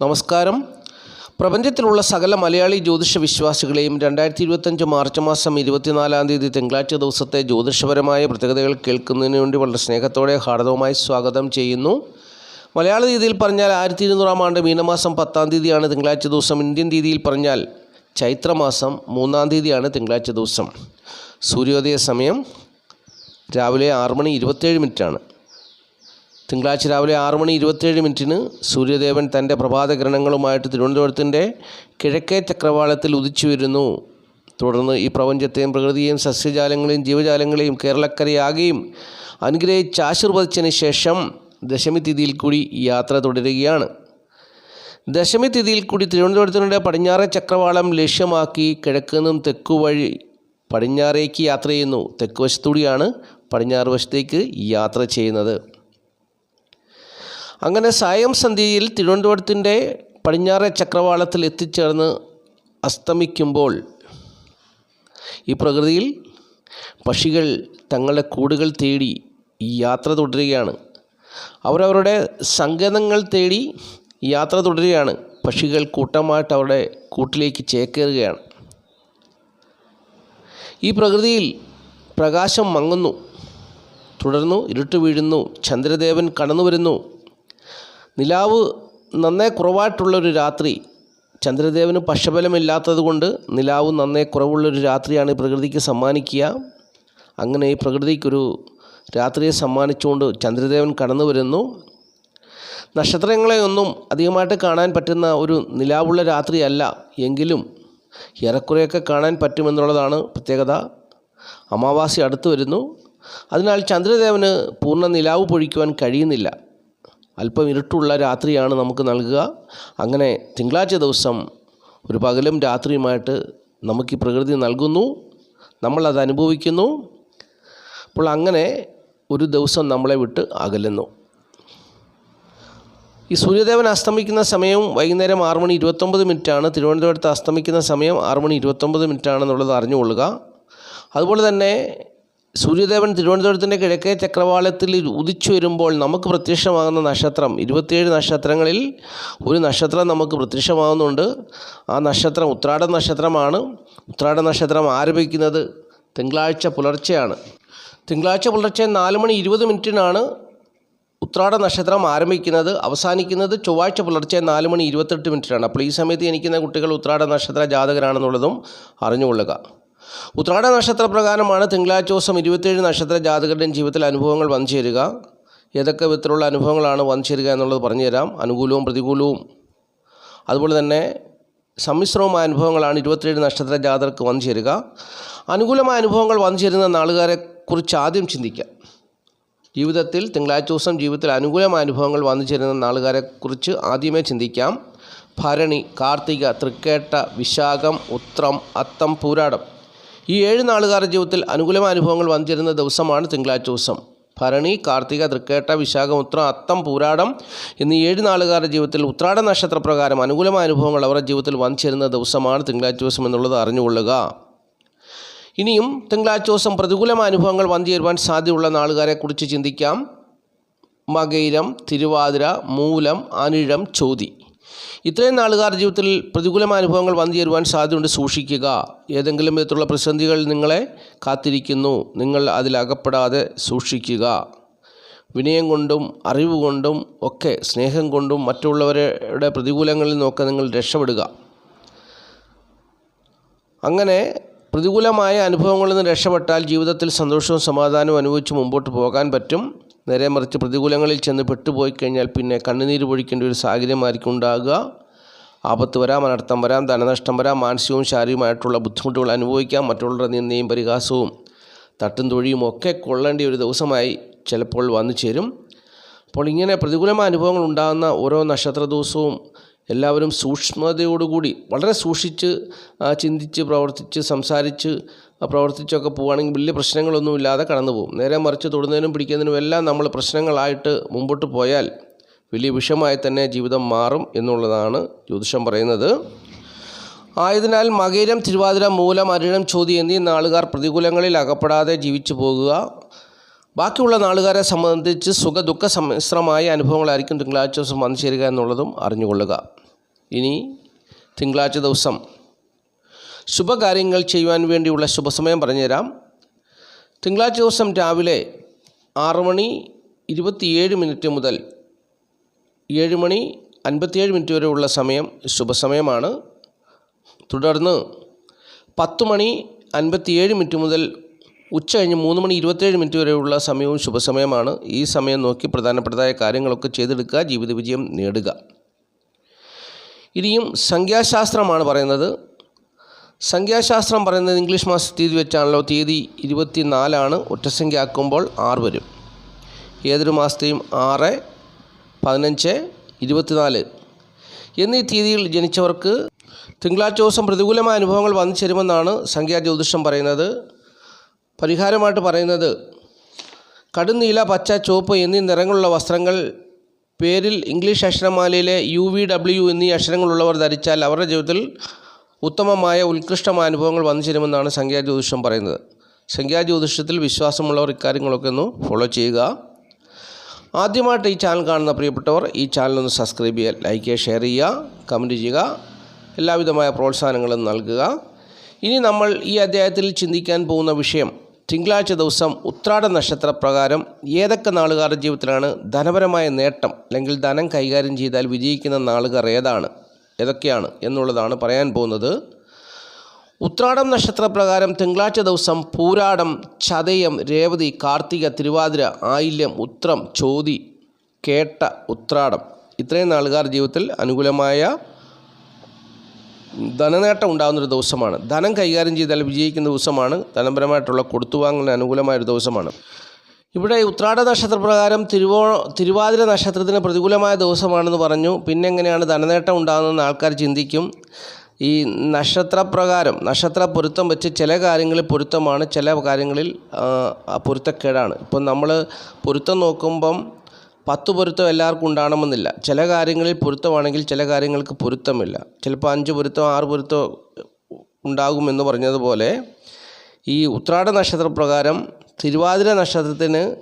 നമസ്കാരം. പ്രപഞ്ചത്തിലുള്ള സകല മലയാളി ജ്യോതിഷ വിശ്വാസികളെയും രണ്ടായിരത്തി ഇരുപത്തഞ്ച് മാർച്ച് മാസം ഇരുപത്തിനാലാം തീയതി തിങ്കളാഴ്ച ദിവസത്തെ ജ്യോതിഷപരമായ പ്രത്യേകതകൾ കേൾക്കുന്നതിന് വേണ്ടി വളരെ സ്നേഹത്തോടെ ഹാർദവമായി സ്വാഗതം ചെയ്യുന്നു. മലയാള രീതിയിൽ പറഞ്ഞാൽ ആയിരത്തി ഇരുന്നൂറാം ആണ്ട് മീനമാസം പത്താം തീയതിയാണ് തിങ്കളാഴ്ച ദിവസം. ഇന്ത്യൻ രീതിയിൽ പറഞ്ഞാൽ ചൈത്രമാസം മൂന്നാം തീയതിയാണ് തിങ്കളാഴ്ച ദിവസം. സൂര്യോദയ സമയം രാവിലെ ആറ് മണി ഇരുപത്തേഴ് മിനിറ്റാണ്. തിങ്കളാഴ്ച രാവിലെ ആറ് മണി ഇരുപത്തേഴ് മിനിറ്റിന് സൂര്യദേവൻ തന്റെ പ്രഭാതകിരണങ്ങളുമായിട്ട് തിരുവനന്തപുരത്തിന്റെ കിഴക്കേ ചക്രവാളത്തിൽ ഉദിച്ചു വരുന്നു. തുടർന്ന് ഈ പ്രപഞ്ചത്തെയും പ്രകൃതിയെയും സസ്യജാലങ്ങളെയും ജീവജാലങ്ങളെയും കേരളക്കരയാകെയും അനുഗ്രഹിച്ച് ആശീർവദിച്ചതിന് ശേഷം ദശമി തിഥിയിൽ കൂടി യാത്ര തുടരുകയാണ്. ദശമി തിഥിയിൽ കൂടി തിരുവനന്തപുരത്തിനുടെ പടിഞ്ഞാറേ ചക്രവാളം ലക്ഷ്യമാക്കി കിഴക്കുനിന്നും തെക്കു വഴി പടിഞ്ഞാറേക്ക് യാത്ര ചെയ്യുന്നു. തെക്ക് വശത്തൂടിയാണ് പടിഞ്ഞാറ് വശത്തേക്ക് യാത്ര ചെയ്യുന്നത്. അങ്ങനെ സായം സന്ധ്യയിൽ തിരുവനന്തപുരത്തിന്റെ പടിഞ്ഞാറേ ചക്രവാളത്തിൽ എത്തിച്ചേർന്ന് അസ്തമിക്കുമ്പോൾ ഈ പ്രകൃതിയിൽ പക്ഷികൾ തങ്ങളുടെ കൂടുകൾ തേടി ഈ യാത്ര തുടരുകയാണ്. അവരവരുടെ സങ്കേതങ്ങൾ തേടി യാത്ര തുടരുകയാണ്. പക്ഷികൾ കൂട്ടമായിട്ട് അവരുടെ കൂട്ടിലേക്ക് ചേക്കേറുകയാണ്. ഈ പ്രകൃതിയിൽ പ്രകാശം മങ്ങുന്നു. തുടർന്നു ഇരുട്ട് വീഴുന്നു. ചന്ദ്രദേവൻ കടന്നു വരുന്നു നിലാവ് നന്നേ കുറവായിട്ടുള്ളൊരു രാത്രി. ചന്ദ്രദേവന് പക്ഷബലമില്ലാത്തത് കൊണ്ട് നിലാവ് നന്നേ കുറവുള്ളൊരു രാത്രിയാണ് പ്രകൃതിക്ക് സമ്മാനിക്കുക. അങ്ങനെ ഈ പ്രകൃതിക്കൊരു രാത്രിയെ സമ്മാനിച്ചുകൊണ്ട് ചന്ദ്രദേവൻ കടന്നു വരുന്നു. നക്ഷത്രങ്ങളെ ഒന്നും അധികമായിട്ട് കാണാൻ പറ്റുന്ന ഒരു നിലാവുള്ള രാത്രിയല്ല. എങ്കിലും ഏറെക്കുറെയൊക്കെ കാണാൻ പറ്റുമെന്നുള്ളതാണ് പ്രത്യേകത. അമാവാസി അടുത്തു വരുന്നു. അതിനാൽ ചന്ദ്രദേവന് പൂർണ നിലാവ് പൊഴിക്കുവാൻ കഴിയുന്നില്ല. അല്പം ഇരുട്ടുള്ള രാത്രിയാണ് നമുക്ക് നൽകുക. അങ്ങനെ തിങ്കളാഴ്ച ദിവസം ഒരു പകലും രാത്രിയുമായിട്ട് നമുക്ക് ഈ പ്രകൃതി നൽകുന്നു. നമ്മളത് അനുഭവിക്കുന്നു. അപ്പോൾ അങ്ങനെ ഒരു ദിവസം നമ്മളെ വിട്ട് അകലുന്നു. ഈ സൂര്യദേവൻ അസ്തമിക്കുന്ന സമയവും വൈകുന്നേരം ആറ് മണി ഇരുപത്തൊമ്പത് മിനിറ്റാണ്. തിരുവനന്തപുരത്ത് അസ്തമിക്കുന്ന സമയം ആറ് മണി ഇരുപത്തൊമ്പത് മിനിറ്റാണെന്നുള്ളത് അറിഞ്ഞുകൊള്ളുക. അതുപോലെ തന്നെ സൂര്യദേവൻ തിരുവനന്തപുരത്തിന്റെ കിഴക്കേ ചക്രവാളത്തിൽ ഉദിച്ചു വരുമ്പോൾ നമുക്ക് പ്രത്യക്ഷമാകുന്ന നക്ഷത്രം ഇരുപത്തിയേഴ് നക്ഷത്രങ്ങളിൽ ഒരു നക്ഷത്രം നമുക്ക് പ്രത്യക്ഷമാകുന്നുണ്ട്. ആ നക്ഷത്രം ഉത്രാട നക്ഷത്രമാണ്. ഉത്രാട നക്ഷത്രം ആരംഭിക്കുന്നത് തിങ്കളാഴ്ച പുലർച്ചെയാണ്. തിങ്കളാഴ്ച പുലർച്ചെ നാല് മണി ഇരുപത് മിനിറ്റിനാണ് ഉത്രാട നക്ഷത്രം ആരംഭിക്കുന്നത്. അവസാനിക്കുന്നത് ചൊവ്വാഴ്ച പുലർച്ചെ നാല് മണി ഇരുപത്തെട്ട് മിനിറ്റിനാണ്. അപ്പോൾ ഈ സമയത്ത് എനിക്കുന്ന കുട്ടികൾ ഉത്രാട നക്ഷത്ര ജാതകരാണെന്നുള്ളതും അറിഞ്ഞുകൊള്ളുക. ഉത്രാട നക്ഷത്ര പ്രകാരമാണ് തിങ്കളാഴ്ച ദിവസം ഇരുപത്തേഴ് നക്ഷത്ര ജാതകരുടെയും ജീവിതത്തിൽ അനുഭവങ്ങൾ വന്നു ചേരുക ഏതൊക്കെ വിധത്തിലുള്ള അനുഭവങ്ങളാണ് വന്നു ചേരുക എന്നുള്ളത് പറഞ്ഞുതരാം. അനുകൂലവും പ്രതികൂലവും. അതുപോലെ തന്നെ സമ്മിശ്രവുമായ അനുഭവങ്ങളാണ് ഇരുപത്തേഴ് നക്ഷത്ര ജാതകർക്ക് വന്നു ചേരുക അനുകൂലമായ അനുഭവങ്ങൾ വന്നു ചേരുന്ന നാളുകാരെ കുറിച്ച് ആദ്യം ചിന്തിക്കാം. ജീവിതത്തിൽ തിങ്കളാഴ്ച ദിവസം ജീവിതത്തിൽ അനുകൂലമായ അനുഭവങ്ങൾ വന്നു ചേരുന്ന നാളുകാരെ കുറിച്ച് ആദ്യമേ ചിന്തിക്കാം. ഭരണി കാർത്തിക തൃക്കേട്ട വിശാഖം ഉത്രം അത്തം പൂരാടം. ഈ ഏഴ് നാളുകാരുടെ ജീവിതത്തിൽ അനുകൂലമായ അനുഭവങ്ങൾ വന്നിരുന്ന ദിവസമാണ് തിങ്കളാഴ്ച ദിവസം. ഭരണി കാർത്തിക തൃക്കേട്ട വിശാഖം ഉത്രം അത്തം പൂരാടം എന്നീ ഏഴ് നാളുകാരുടെ ജീവിതത്തിൽ ഉത്രാട നക്ഷത്രപ്രകാരം അനുകൂലമായ അനുഭവങ്ങൾ അവരുടെ ജീവിതത്തിൽ വന്നിരുന്ന ദിവസമാണ് തിങ്കളാഴ്ച ദിവസം എന്നുള്ളത് അറിഞ്ഞുകൊള്ളുക. ഇനിയും തിങ്കളാഴ്ച ദിവസം പ്രതികൂലമായ അനുഭവങ്ങൾ വന്നു ചേരുവാൻ സാധ്യതയുള്ള നാളുകാരെക്കുറിച്ച് ചിന്തിക്കാം. മകയിരം തിരുവാതിര മൂലം അനിഴം ചോതി. ഇത്രയും നാളുകാർ ജീവിതത്തിൽ പ്രതികൂലമായ അനുഭവങ്ങൾ വന്നു ചേരുവാൻ സാധ്യതയുണ്ട്. സൂക്ഷിക്കുക. ഏതെങ്കിലും വിധത്തിലുള്ള പ്രതിസന്ധികൾ നിങ്ങളെ കാത്തിരിക്കുന്നു. നിങ്ങൾ അതിലകപ്പെടാതെ സൂക്ഷിക്കുക. വിനയം കൊണ്ടും അറിവ് കൊണ്ടും ഒക്കെ സ്നേഹം കൊണ്ടും മറ്റുള്ളവരുടെ പ്രതികൂലങ്ങളിൽ നിന്നൊക്കെ നിങ്ങൾ രക്ഷപ്പെടുക. അങ്ങനെ പ്രതികൂലമായ അനുഭവങ്ങളിൽ നിന്ന് രക്ഷപ്പെട്ടാൽ ജീവിതത്തിൽ സന്തോഷവും സമാധാനവും അനുഭവിച്ച് മുമ്പോട്ട് പോകാൻ പറ്റും. നേരെ മറിച്ച് പ്രതികൂലങ്ങളിൽ ചെന്ന് പെട്ടുപോയി കഴിഞ്ഞാൽ പിന്നെ കണ്ണുനീര് പൊഴിക്കേണ്ട ഒരു സാഹചര്യമായിരിക്കും ഉണ്ടാകുക. ആപത്ത് വരാം അനർത്ഥം വരാം ധനനഷ്ടം വരാം മാനസികവും ശാരീരികമായിട്ടുള്ള ബുദ്ധിമുട്ടുകൾ അനുഭവിക്കാം മറ്റുള്ളവരുടെ നിന്ദയും പരിഹാസവും തട്ടും തൊഴിയും ഒക്കെ കൊള്ളേണ്ട ഒരു ദിവസമായി ചിലപ്പോൾ വന്നു ചേരും. അപ്പോൾ ഇങ്ങനെ പ്രതികൂലമായ അനുഭവങ്ങൾ ഉണ്ടാകുന്ന ഓരോ നക്ഷത്ര ദിവസവും എല്ലാവരും സൂക്ഷ്മതയോടുകൂടി വളരെ സൂക്ഷിച്ച് ചിന്തിച്ച് പ്രവർത്തിച്ച് സംസാരിച്ച് പ്രവർത്തിച്ചൊക്കെ പോവുകയാണെങ്കിൽ വലിയ പ്രശ്നങ്ങളൊന്നുമില്ലാതെ കടന്നു പോകും. നേരെ മറിച്ച് തൊടുന്നതിനും പിടിക്കുന്നതിനും എല്ലാം നമ്മൾ പ്രശ്നങ്ങളായിട്ട് മുമ്പോട്ട് പോയാൽ വലിയ വിഷമായി തന്നെ ജീവിതം മാറും എന്നുള്ളതാണ് ജ്യോതിഷം പറയുന്നത്. ആയതിനാൽ മകയിരം തിരുവാതിര മൂലം അരിഴം ചോതി എന്നീ നാളുകാർ പ്രതികൂലങ്ങളിൽ അകപ്പെടാതെ ജീവിച്ചു പോകുക. ബാക്കിയുള്ള നാളുകാരെ സംബന്ധിച്ച് സുഖ ദുഃഖ സമ്മിശ്രമായ അനുഭവങ്ങളായിരിക്കും തിങ്കളാഴ്ച ദിവസം വന്നു ചേരുക എന്നുള്ളതും അറിഞ്ഞുകൊള്ളുക. ഇനി തിങ്കളാഴ്ച ദിവസം ശുഭകാര്യങ്ങൾ ചെയ്യുവാൻ വേണ്ടിയുള്ള ശുഭസമയം പറഞ്ഞുതരാം. തിങ്കളാഴ്ച ദിവസം രാവിലെ ആറ് മണി ഇരുപത്തിയേഴ് മിനിറ്റ് മുതൽ ഏഴ് മണി അൻപത്തിയേഴ് മിനിറ്റ് വരെയുള്ള സമയം ശുഭസമയമാണ്. തുടർന്ന് പത്ത് മണി അൻപത്തിയേഴ് മിനിറ്റ് മുതൽ ഉച്ച കഴിഞ്ഞ് മൂന്ന് മണി ഇരുപത്തേഴ് മിനിറ്റ് വരെയുള്ള സമയവും ശുഭസമയമാണ്. ഈ സമയം നോക്കി പ്രധാനപ്പെട്ടതായ കാര്യങ്ങളൊക്കെ ചെയ്തെടുക്കുക ജീവിത വിജയം നേടുക. ഇനിയും സംഖ്യാശാസ്ത്രമാണ് പറയുന്നത്. സംഖ്യാശാസ്ത്രം പറയുന്നത് ഇംഗ്ലീഷ് മാസ തീയതി വെച്ചാണല്ലോ. തീയതി ഇരുപത്തി നാലാണ് ഒറ്റസംഖ്യ ആക്കുമ്പോൾ ആറ് വരും. ഏതൊരു മാസത്തെയും ആറ് പതിനഞ്ച് ഇരുപത്തിനാല്. എന്നീ തീയതിയിൽ ജനിച്ചവർക്ക് തിങ്കളാഴ്ച ദിവസം പ്രതികൂലമായ അനുഭവങ്ങൾ വന്നു ചേരുമെന്നാണ് സംഖ്യാ ജ്യോതിഷം പറയുന്നത്. പരിഹാരമായിട്ട് പറയുന്നത് കടുനീല പച്ച ചുവപ്പ് എന്നീ നിറങ്ങളുള്ള വസ്ത്രങ്ങൾ പേരിൽ ഇംഗ്ലീഷ് അക്ഷരമാലയിലെ യു വി ഡബ്ല്യു എന്നീ അക്ഷരങ്ങളുള്ളവർ ധരിച്ചാൽ അവരുടെ ജീവിതത്തിൽ ഉത്തമമായ ഉത്കൃഷ്ടമായ അനുഭവങ്ങൾ വന്നു ചേരുമെന്നാണ് സംഖ്യാ ജ്യോതിഷം പറയുന്നത്. സംഖ്യാജ്യോതിഷത്തിൽ വിശ്വാസമുള്ളവർ ഇക്കാര്യങ്ങളൊക്കെ ഒന്ന് ഫോളോ ചെയ്യുക. ആദ്യമായിട്ട് ഈ ചാനൽ കാണുന്ന പ്രിയപ്പെട്ടവർ ഈ ചാനൽ ഒന്ന് സബ്സ്ക്രൈബ് ചെയ്യുക ലൈക്ക് ചെയ്യുക ഷെയർ ചെയ്യുക കമന്റ് ചെയ്യുക എല്ലാവിധമായ പ്രോത്സാഹനങ്ങളും നൽകുക. ഇനി നമ്മൾ ഈ അധ്യായത്തിൽ ചിന്തിക്കാൻ പോകുന്ന വിഷയം തിങ്കളാഴ്ച ദിവസം ഉത്രാട നക്ഷത്ര പ്രകാരം ഏതൊക്കെ നാളുകാരുടെ ജീവിതത്തിലാണ് ധനപരമായ നേട്ടം അല്ലെങ്കിൽ ധനം കൈകാര്യം ചെയ്താൽ വിജയിക്കുന്ന നാളുകാർ ഏതാണ്? ഏതൊക്കെയാണ് എന്നുള്ളതാണ് പറയാൻ പോകുന്നത്. ഉത്രാടം നക്ഷത്രപ്രകാരം തിങ്കളാഴ്ച ദിവസം പൂരാടം ചതയം രേവതി കാർത്തിക തിരുവാതിര ആയില്യം ഉത്രം ചോതി കേട്ട ഉത്രാടം. ഇത്രയും നാളുകാർ ജീവിതത്തിൽ അനുകൂലമായ ധനനേട്ടം ഉണ്ടാകുന്നൊരു ദിവസമാണ്. ധനം കൈകാര്യം ചെയ്താൽ വിജയിക്കുന്ന ദിവസമാണ്. ധനപരമായിട്ടുള്ള കൊടുത്തുവാങ്ങലിന് അനുകൂലമായ ഒരു ദിവസമാണ്. ഇവിടെ ഉത്രാട നക്ഷത്രപ്രകാരം തിരുവോ തിരുവാതിര നക്ഷത്രത്തിന് പ്രതികൂലമായ ദിവസമാണെന്ന് പറഞ്ഞു. പിന്നെ എങ്ങനെയാണ് ധനനേട്ടം ഉണ്ടാകുന്നതെന്ന് ആൾക്കാർ ചിന്തിക്കും. ഈ നക്ഷത്രപ്രകാരം നക്ഷത്ര പൊരുത്തം വെച്ച് ചില കാര്യങ്ങളിൽ പൊരുത്തമാണ് ചില കാര്യങ്ങളിൽ പൊരുത്തക്കേടാണ്. ഇപ്പം നമ്മൾ പൊരുത്തം നോക്കുമ്പം പത്ത് പൊരുത്തം എല്ലാവർക്കും ഉണ്ടാകണമെന്നില്ല. ചില കാര്യങ്ങളിൽ പൊരുത്തമാണെങ്കിൽ ചില കാര്യങ്ങൾക്ക് പൊരുത്തമില്ല. ചിലപ്പോൾ അഞ്ച് പൊരുത്തം ആറ് പൊരുത്തം ഉണ്ടാകുമെന്ന് പറഞ്ഞതുപോലെ ഈ ഉത്രാട നക്ഷത്രപ്രകാരം തിരുവാതിര നക്ഷത്രത്തിന്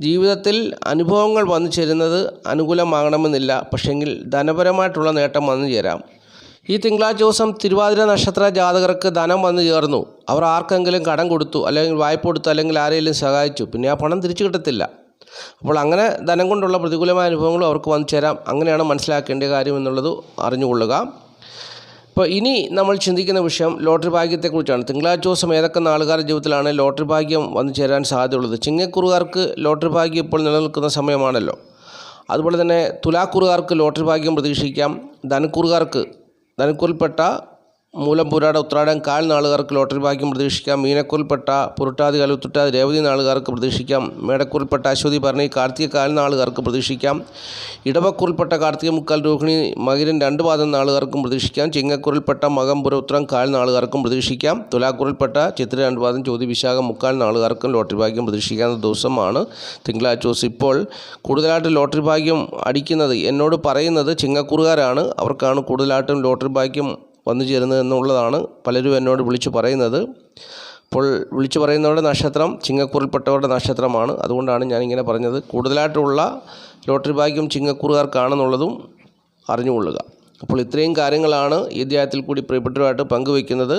ജീവിതത്തിൽ അനുഭവങ്ങൾ വന്നു ചേരുന്നത് അനുകൂലമാകണമെന്നില്ല. പക്ഷെങ്കിൽ ധനപരമായിട്ടുള്ള നേട്ടം വന്നു ചേരാം. ഈ തിങ്കളാഴ്ച ദിവസം തിരുവാതിര നക്ഷത്ര ജാതകർക്ക് ധനം വന്നു ചേർന്നു. അവർ ആർക്കെങ്കിലും കടം കൊടുത്തു അല്ലെങ്കിൽ വായ്പ കൊടുത്തു അല്ലെങ്കിൽ ആരെങ്കിലും സഹായിച്ചു. പിന്നെ ആ പണം തിരിച്ചു കിട്ടത്തില്ല. അപ്പോൾ അങ്ങനെ ധനം കൊണ്ടുള്ള പ്രതികൂലമായ അനുഭവങ്ങളും അവർക്ക് വന്നു ചേരാം. അങ്ങനെയാണ് മനസ്സിലാക്കേണ്ട കാര്യം എന്നുള്ളത് അറിഞ്ഞുകൊള്ളുക. ഇപ്പോൾ ഇനി നമ്മൾ ചിന്തിക്കുന്ന വിഷയം ലോട്ടറി ഭാഗ്യത്തെക്കുറിച്ചാണ്. തിങ്കളാഴ്ച ദിവസം ഏതൊക്കെ നാളുകാരുടെ ജീവിതത്തിലാണ് ലോട്ടറി ഭാഗ്യം വന്നു ചേരാൻ സാധ്യതയുള്ളത്? ചിങ്ങക്കുറുകാർക്ക് ലോട്ടറി ഭാഗ്യം ഇപ്പോൾ നിലനിൽക്കുന്ന സമയമാണല്ലോ. അതുപോലെ തന്നെ തുലാക്കുറുകാർക്ക് ലോട്ടറി ഭാഗ്യം പ്രതീക്ഷിക്കാം. ധനക്കുറുകാർക്ക് ധനക്കുറിൽപ്പെട്ട മൂലം പുരാട ഉത്രാടം കാൽ നാളുകാർക്ക് ലോട്ടറി ഭാഗ്യം പ്രതീക്ഷിക്കാം. മീനക്കുറിൽപ്പെട്ട പുരുട്ടാതി കലുത്തുട്ട രേവതി നാളുകാർക്ക് പ്രതീക്ഷിക്കാം. മേടക്കുറിൽപ്പെട്ട അശ്വതി ഭരണി കാർത്തിക കാൽ നാളുകാർക്ക് പ്രതീക്ഷിക്കാം. ഇടവക്കുറിൽപ്പെട്ട കാർത്തിക മുക്കാൽ രോഹിണി മകിരൻ രണ്ട് പാദം നാളുകാർക്കും പ്രതീക്ഷിക്കാം. ചിങ്ങക്കുറിൽപ്പെട്ട മകം പുരോത്രം കാൽ നാളുകാർക്കും പ്രതീക്ഷിക്കാം. തുലാക്കുറിൽപ്പെട്ട ചിത്ര രണ്ട് പാദം ചോതി വിശാഖം മുക്കാൽ നാളുകാർക്കും ലോട്ടറി ഭാഗ്യം പ്രതീക്ഷിക്കാവുന്ന ദിവസമാണ് തിങ്കളാഴ്ച ദിവസം. ഇപ്പോൾ കൂടുതലായിട്ട് ലോട്ടറി ഭാഗ്യം അടിക്കുന്നത് എന്നോട് പറയുന്നത് ചിങ്ങക്കുറുകാരാണ്. അവർക്കാണ് കൂടുതലായിട്ടും ലോട്ടറി ഭാഗ്യം വന്നു ചേരുന്നത് എന്നുള്ളതാണ് പലരും എന്നോട് വിളിച്ചു പറയുന്നത്. അപ്പോൾ വിളിച്ചു പറയുന്നവരുടെ നക്ഷത്രം ചിങ്ങക്കൂറിൽപ്പെട്ടവരുടെ നക്ഷത്രമാണ്. അതുകൊണ്ടാണ് ഞാനിങ്ങനെ പറഞ്ഞത്. കൂടുതലായിട്ടുള്ള ലോട്ടറി ഭാഗ്യം ചിങ്ങക്കൂറുകാർക്കാണെന്നുള്ളതും അറിഞ്ഞുകൊള്ളുക. അപ്പോൾ ഇത്രയും കാര്യങ്ങളാണ് ഈ അധ്യായത്തിൽ കൂടി പ്രിയപ്പെട്ടവരുമായിട്ട് പങ്കുവയ്ക്കുന്നത്.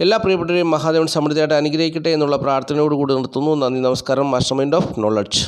എല്ലാ പ്രിയപ്പെട്ടവരെയും മഹാദേവൻ സമൃദ്ധിയായിട്ട് അനുഗ്രഹിക്കട്ടെ എന്നുള്ള പ്രാർത്ഥനയോട് കൂടി നിർത്തുന്നു. നന്ദി നമസ്കാരം. Master mind of knowledge